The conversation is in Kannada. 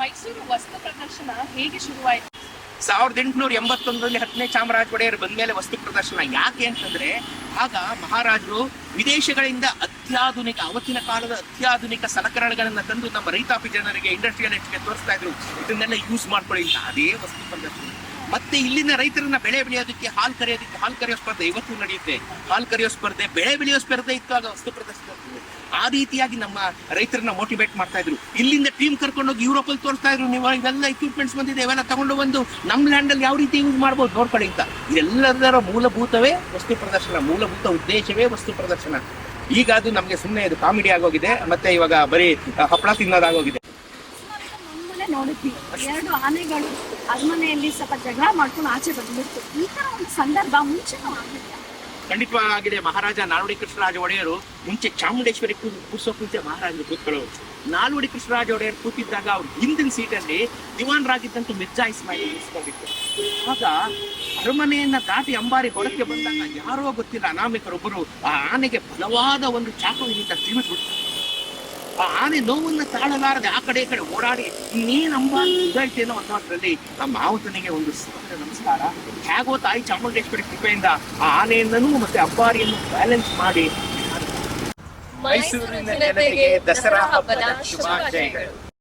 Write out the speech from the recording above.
ಮೈಸೂರು ವಸ್ತು ಪ್ರದರ್ಶನ ಹೇಗೆ ಶುರುವಾಯಿತು? ಸಾವಿರದ ಎಂಟುನೂರ ಎಂಬತ್ತೊಂದರಲ್ಲಿ ಹತ್ತನೇ ಚಾಮರಾಜ ಒಡೆಯರ್ ಬಂದ್ಮೇಲೆ ವಸ್ತು ಪ್ರದರ್ಶನ ಯಾಕೆ ಅಂತಂದ್ರೆ, ಆಗ ಮಹಾರಾಜರು ವಿದೇಶಗಳಿಂದ ಅತ್ಯಾಧುನಿಕ, ಅವತ್ತಿನ ಕಾಲದ ಅತ್ಯಾಧುನಿಕ ಸಲಕರಣೆಗಳನ್ನ ತಂದು ನಮ್ಮ ರೈತಾಪಿ ಜನರಿಗೆ ಇಂಡಸ್ಟ್ರಿಯಲ್ಗೆ ತೋರಿಸ್ತಾ ಇದ್ರು. ಇದನ್ನೆಲ್ಲ ಯೂಸ್ ಮಾಡ್ಕೊಳ್ಳಿ ಅಂತ ಅದೇ ವಸ್ತು ಪ್ರದರ್ಶನ. ಮತ್ತೆ ಇಲ್ಲಿನ ರೈತರನ್ನ ಬೆಳೆ ಬೆಳೆಯೋದಕ್ಕೆ ಹಾಲು ಕರೆಯೋದಕ್ಕೆ, ಹಾಲು ಕರೆಯೋ ಸ್ಪರ್ಧೆ ಇವತ್ತು ನಡೆಯುತ್ತೆ. ಹಾಲು ಕರೆಯೋ ಸ್ಪರ್ಧೆ, ಬೆಳೆ ಬೆಳೆಯೋ ಸ್ಪರ್ಧೆ ಇತ್ತು ಆಗ ವಸ್ತು ಪ್ರದರ್ಶನ. ಆ ರೀತಿಯಾಗಿ ನಮ್ಮ ರೈತರನ್ನ ಮೋಟಿವೇಟ್ ಮಾಡ್ತಾ ಇದ್ರು. ಇಲ್ಲಿಂದ ಟೀಮ್ ಕರ್ಕೊಂಡೋಗಿ ಯುರೋಪ್ ಅಲ್ಲಿ ತೋರಿಸ್ತಾ ಇದ್ರು ನೀವು, ಇವೆಲ್ಲ ಇಕ್ವಿಪ್ಮೆಂಟ್ಸ್ ಬಂದಿದೆ, ಇವೆಲ್ಲ ತಗೊಂಡು ಬಂದು ನಮ್ಮ ಲ್ಯಾಂಡ್ ಅಲ್ಲಿ ಯಾವ ರೀತಿ ಯೂಸ್ ಮಾಡ್ಬೋದು ನೋಡ್ಕೊಳ್ಳಿ ಅಂತ. ಇದೆಲ್ಲದರ ಮೂಲಭೂತವೇ ವಸ್ತು ಪ್ರದರ್ಶನ, ಮೂಲಭೂತ ಉದ್ದೇಶವೇ ವಸ್ತು ಪ್ರದರ್ಶನ. ಈಗ ಅದು ನಮ್ಗೆ ಸುಮ್ಮನೆ ಇದು ಕಾಮಿಡಿ ಆಗೋಗಿದೆ, ಮತ್ತೆ ಇವಾಗ ಬರೀ ಹಪ್ಪಳ ತಿನ್ನೋದಾಗೋಗಿದೆ. ಎರಡು ಆನೆಗಳು ಅರಮನೆಯಲ್ಲಿ ಸ್ವಲ್ಪ ಜಗಳ ಮಾಡ್ಕೊಂಡು ಆಚೆ ಬಂದ್ಬಿಡ್ತು. ಈ ತರ ಒಂದು ಸಂದರ್ಭ ಮುಂಚೆನೂ ಆಗಿಲ್ಲ ಖಂಡಿತವಾಗಿದೆ ಮಹಾರಾಜ ನಾಲ್ವಡಿ ಕೃಷ್ಣರಾಜ ಒಡೆಯರು ಮುಂಚೆ ಚಾಮುಂಡೇಶ್ವರಿ ಕೂರಿಸೋ ಮುಂಚೆ ಮಹಾರಾಜರು ಕೂತ್ಕೊಳ್ಳೋರು. ನಾಲ್ವಡಿ ಕೃಷ್ಣರಾಜ ಒಡೆಯರ್ ಕೂತಿದ್ದಾಗ ಅವ್ರ ಹಿಂದಿನ ಸೀಟಲ್ಲಿ ದಿವಾನ್ ರಾಗಿದ್ದಂತೂ ಮಿರ್ಜಾ ಇಸ್ಮಾಯಿಲ್ ಕೂರಿಸ್ಕೊಂಡಿದ್ರು ಆಗ ಅರಮನೆಯನ್ನ ದಾಟಿ ಅಂಬಾರಿ ಹೊರಕ್ಕೆ ಬಂದಾಗ ಯಾರೋ ಗೊತ್ತಿಲ್ಲ ಅನಾಮಿಕರೊಬ್ಬರು ಆ ಆನೆಗೆ ಬಲವಾದ ಒಂದು ಚಾಕುವಿನಿಂದ ತಿವಿದ್ಬಿಟ್ರು ಆ ಆನೆ ನೋವನ್ನು ತಾಳಲಾರದೆ ಆ ಕಡೆ ಈ ಕಡೆ ಓಡಾಡಿ ಅನ್ನೋ ಇದಾಯ್ತೇನೋ ಅನ್ನೋದ್ರಲ್ಲಿ ನಮ್ಮ ಮಾವುತನಿಗೆ ಒಂದು ಸುಂದರ ನಮಸ್ಕಾರ. ಹೇಗೋ ತಾಯಿ ಚಾಮುಂಡೇಶ್ವರಿ ಕೃಪೆಯಿಂದ ಆ ಮತ್ತೆ ಅಬ್ಬಾರಿಯನ್ನು ಬ್ಯಾಲೆನ್ಸ್ ಮಾಡಿ. ಮೈಸೂರಿನ ಜನತೆಗೆ ದಸರಾ ಹಬ್ಬದ ಶುಭಾಶಯಗಳು.